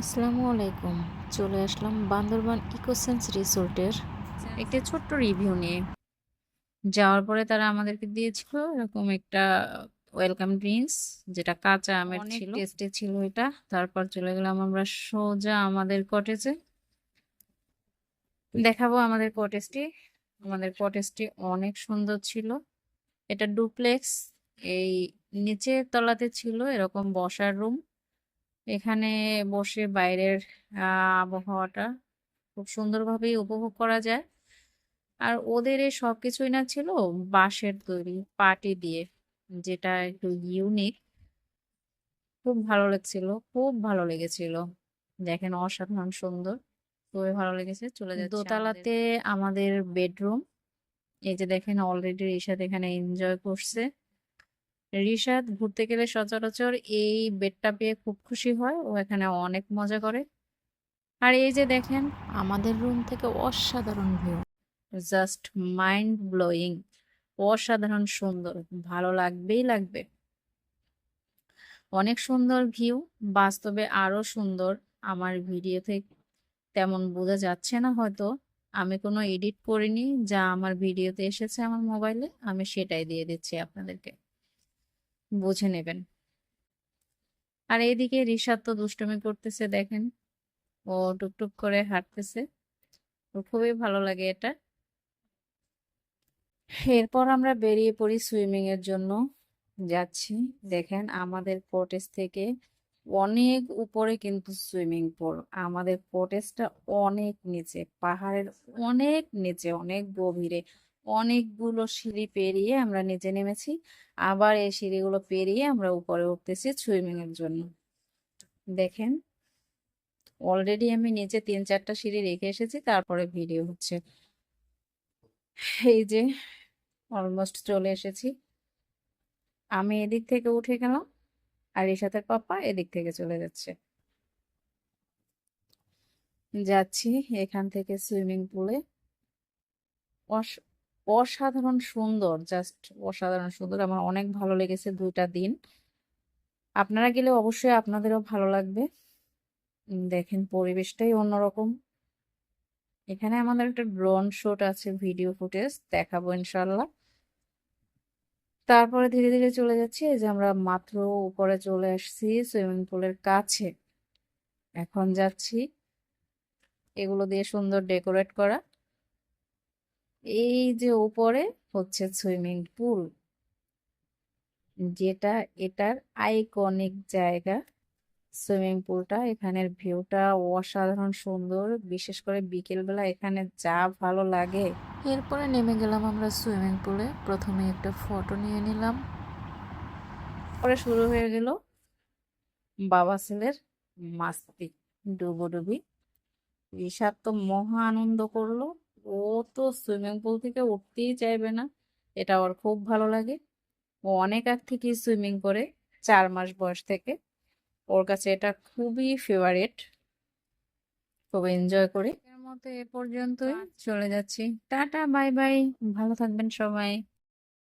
আসসালামু আলাইকুম। চলে আসলাম বান্দরবান ইকোসেন্স রিসোর্টের একটি ছোট্ট রিভিউ নিয়ে। যাওয়ার পরে তারা আমাদেরকে দিয়েছিল এরকম একটা ওয়েলকাম ড্রিঙ্কস যেটা কাঁচা আমের ছিল। টেস্টি ছিল এটা। তারপর চলে গেলাম আমরা সোজা আমাদের কটেজে। দেখাবো আমাদের কটেজটি। আমাদের কটেজটি অনেক সুন্দর ছিল। এটা ডুপ্লেক্স। এই নিচের তলাতে ছিল এরকম বসার রুম। এখানে বসে বাইরের আবহাওয়াটা খুব সুন্দরভাবেই উপভোগ করা যায়। আর ওদের এই সবকিছুই না ছিল বাঁশের তৈরি পাটি দিয়ে যেটা একটু ইউনিক খুব ভালো লাগছিল খুব ভালো লেগেছিল। দেখেন অসাধারণ সুন্দর খুবই ভালো লেগেছে। চলে যাচ্ছে দোতলাতে আমাদের বেডরুম এই যে দেখেন অলরেডি রিশাদ এখানে এনজয় করছে। রিশাদ ঘুরতে গেলে সচরাচর এই বেডটা পেয়ে খুব খুশি হয়। ও এখানে অনেক মজা করে। আর এই যে দেখেন, আমাদের রুম থেকে অসাধারণ ভিউ। জাস্ট মাইন্ড ব্লোয়িং অসাধারণ সুন্দর। ভালো লাগবেই লাগবে। অনেক সুন্দর ভিউ। বাস্তবে আরও সুন্দর আমার ভিডিওতে তেমন বোঝা যাচ্ছে না হয়তো। আমি কোনো এডিট করিনি। যা আমার ভিডিওতে এসেছে আমার মোবাইলে, আমি সেটাই দিয়ে দিচ্ছি আপনাদেরকে। বুঝে নেবেন। আর এইদিকে রিশাদ তো দুষ্টুমি করতেছে দেখেন। ও টুকটুক করে হাঁটতেছে। খুবই ভালো লাগে এটা। এরপর আমরা বেরিয়ে পড়ি সুইমিং এর জন্য। যাচ্ছি। দেখেন আমাদের কটেজ থেকে অনেক উপরে কিন্তু সুইমিং পুল। আমাদের কটেজটা অনেক নিচে, পাহাড়ের অনেক নিচে, অনেক গভীরে। অনেকগুলো সিঁড়ি পেরিয়ে আমরা নিচে নেমেছি। আবার এই সিঁড়িগুলো পেরিয়ে আমরা উপরে উঠতেছি সুইমিং এর জন্য। দেখেন অলরেডি আমি নিচে তিন চারটা সিঁড়ি রেখে এসেছি, তারপরে ভিডিও হচ্ছে। এই যে অলমোস্ট চলে এসেছি। আমি এদিক থেকে উঠে গেলাম আর এর সাথে পাপা এদিক থেকে চলে যাচ্ছে। যাচ্ছি এখান থেকে সুইমিং পুলে। অসাধারণ সুন্দর জাস্ট অসাধারণ সুন্দর। আমার অনেক ভালো লেগেছে দুইটা দিন। আপনারা গেলে অবশ্যই আপনাদেরও ভালো লাগবে। দেখেন পরিবেশটাই অন্যরকম। এখানে আমাদের একটা ড্রোন শুট আছে ভিডিও ফুটেজ দেখাবো ইনশাল্লাহ তারপরে ধীরে ধীরে চলে যাচ্ছি, এই যে আমরা মাত্র উপরে চলে আসছি সুইমিং পুলের কাছে। এখন যাচ্ছি, এগুলো দিয়ে সুন্দর ডেকোরেট করা। এই যে ওপরে হচ্ছে সুইমিং পুল যেটা এটার আইকনিক জায়গা। সুইমিং পুলটা এখানের ভিউটা অসাধারণ সুন্দর। বিশেষ করে বিকেলবেলা এখানে যা ভালো লাগে। এরপরে নেমে গেলাম আমরা সুইমিং পুলে। প্রথমে একটা ফটো নিয়ে নিলাম। পরে শুরু হয়ে গেল বাবা ছেলের মাস্তি ডুবোডুবি। ঋষাদ তো মহা আনন্দ করল। ও তো সুইমিং পুল থেকে উঠতেই চাইবে না। এটা ওর খুব ভালো লাগে। ও অনেক আগ থেকেই সুইমিং করে চার মাস বয়স থেকে। ওর কাছে এটা খুবই ফেভারেট খুব এনজয় করি। এর মতো এ পর্যন্তই। চলে যাচ্ছি। টাটা বাই বাই ভালো থাকবেন সবাই।